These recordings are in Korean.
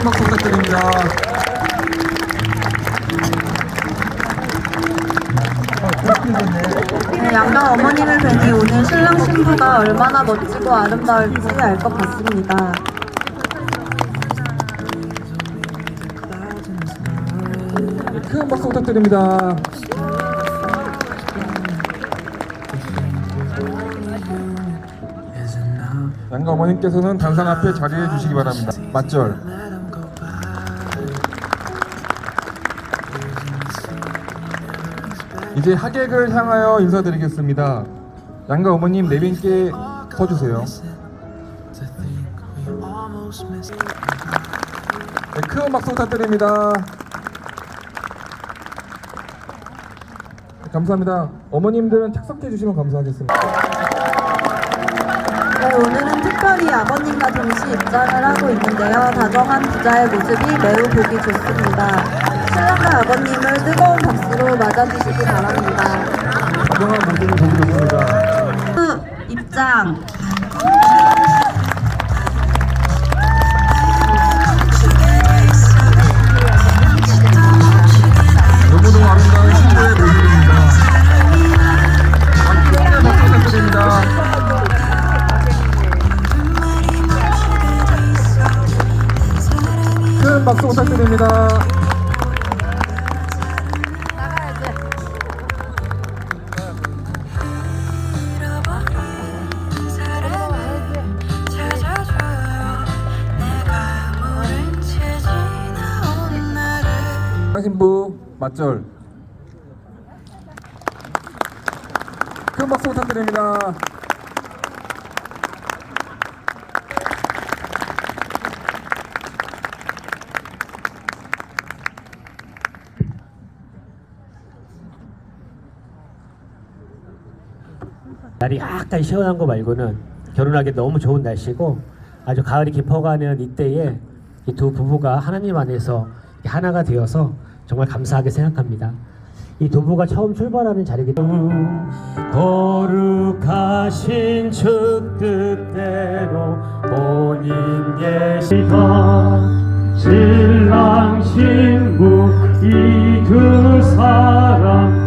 큰 박수 부탁드립니다. 양가 어머님을 뵈니 오늘 신랑 신부가 얼마나 멋지고 아름다울지 알 것 같습니다. 큰 박수 부탁드립니다. 양가 어머님께서는 단상 앞에 자리해 주시기 바랍니다. 맞절. 이제 하객을 향하여 인사드리겠습니다. 양가 어머님 내빈께 서주세요. 네, 큰 박수 부탁드립니다. 네, 감사합니다. 어머님들은 착석해 주시면 감사하겠습니다. 네, 오늘은 특별히 아버님과 동시 입장을 하고 있는데요. 다정한 부자의 모습이 매우 보기 좋습니다. 신랑과 아버님을 뜨거운 박수로 맞아주시기 바랍니다. 보기 좋습니다. 후, 입장. 너무도 아름다운 신부의 모습입니다. 박수 부탁드립니다. 큰 박수 부탁드립니다. 신부 맞절. 큰 박수 부탁드립니다. 날이 약간 시원한 거 말고는 결혼하기 너무 좋은 날씨고 아주 가을이 깊어가는 이때에 이 두 부부가 하나님 안에서 하나가 되어서 정말 감사하게 생각합니다. 이두 부부가 처음 출발하는 자리기 때문에 거룩하신 주 뜻대로 본인 계시다 신랑 신부 이 두 사람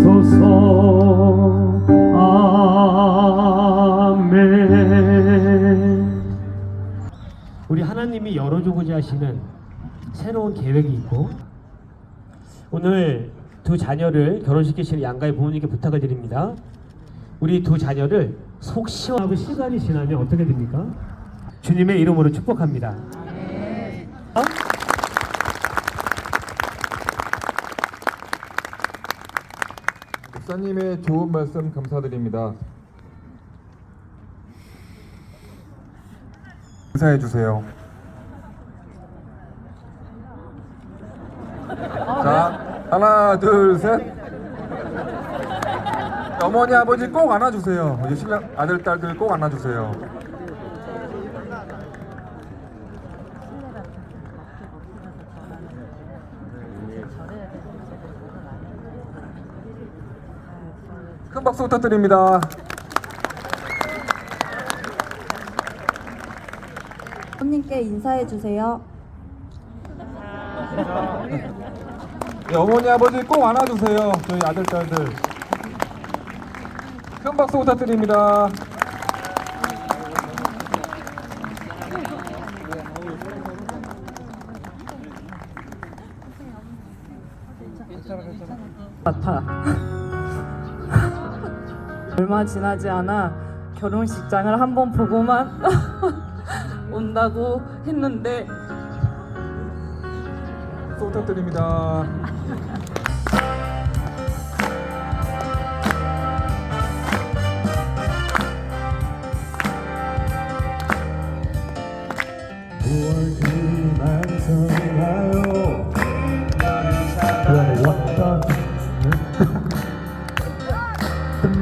하소서 아멘 우리 하나님이 열어주고자 하시는 새로운 계획이 있고 오늘 두 자녀를 결혼시키시는 양가의 부모님께 부탁을 드립니다. 우리 두 자녀를 속 시원하고 시간이 지나면 어떻게 됩니까? 주님의 이름으로 축복합니다. 목사님의 좋은 말씀 감사드립니다. 인사해 주세요. 자, 하나, 둘, 셋. 어머니, 아버지 꼭 안아주세요. 신랑 아들, 딸들 꼭 안아주세요. 큰 박수 부탁드립니다. 손님께 인사해 주세요. 네, 어머니 아버지 꼭 안아주세요. 저희 아들 딸들. 큰 박수 부탁드립니다. 같아. 얼마 지나지 않아 결혼식장을 한번 보고만 온다고 했는데 부탁드립니다. 무얼 그만 정하여